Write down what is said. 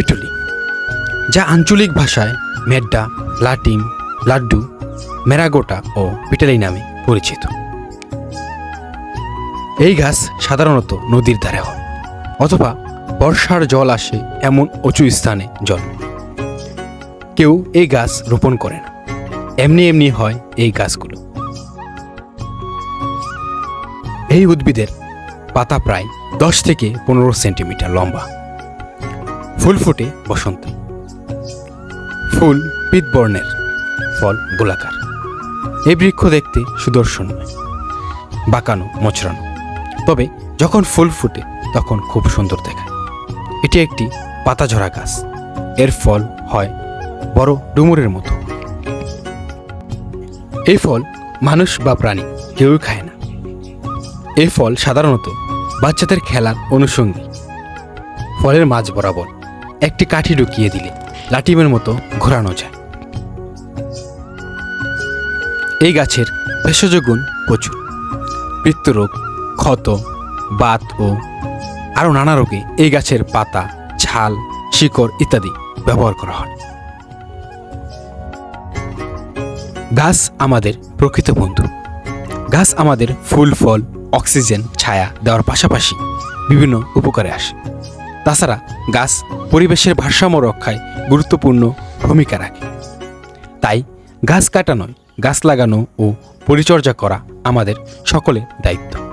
পিটুলি, যা আঞ্চলিক ভাষায় মেড্ডা, লাটিম, লাড্ডু, মেরাগোটা ও পিটালি নামে পরিচিত। এই গাছ সাধারণত নদীর ধারে হয়, অথবা বর্ষার জল আসে এমন উঁচু স্থানে জল কেউ এই গাছ রোপণ করে না, এমনি এমনি হয় এই গাছগুলো। এই উদ্ভিদের পাতা প্রায় দশ থেকে পনেরো সেন্টিমিটার লম্বা। ফুল ফোটে বসন্তে। ফুল পিত বর্ণের ফল গোলাকার। এই বৃক্ষ দেখতে সুদর্শন বাঁকানো, মোচড়ানো। তবে যখন ফুল ফুটে, তখন খুব সুন্দর দেখায়। এটি একটি পাতাঝরা গাছ। এর ফল হয় বড় ডুমুরের মতো। এই ফল মানুষ বা প্রাণী কেউই খায় না। এই ফল সাধারণত বাচ্চাদের খেলার অনুষঙ্গী ফলের মাঝ বরাবর একটি কাঠি ঢুকিয়ে দিলে, লাটিমের মতো ঘোরানো যায়। এই গাছের ভেষজ গুণ প্রচুর। পিত্তরোগ, ক্ষত, বাত ও আরও নানা রোগে এই গাছের পাতা, ছাল, শিকড় ইত্যাদি ব্যবহার করা হয়। গাছ আমাদের প্রকৃত বন্ধু। গাছ আমাদের ফুল, ফল, অক্সিজেন, ছায়া দেওয়ার পাশাপাশি বিভিন্ন উপকারে আসে। তাছাড়া গাছ পরিবেশের ভারসাম্য রক্ষায় গুরুত্বপূর্ণ ভূমিকা রাখে। তাই গাছ কাটা নয়, গাছ লাগানো ও পরিচর্যা করা আমাদের সকলের দায়িত্ব।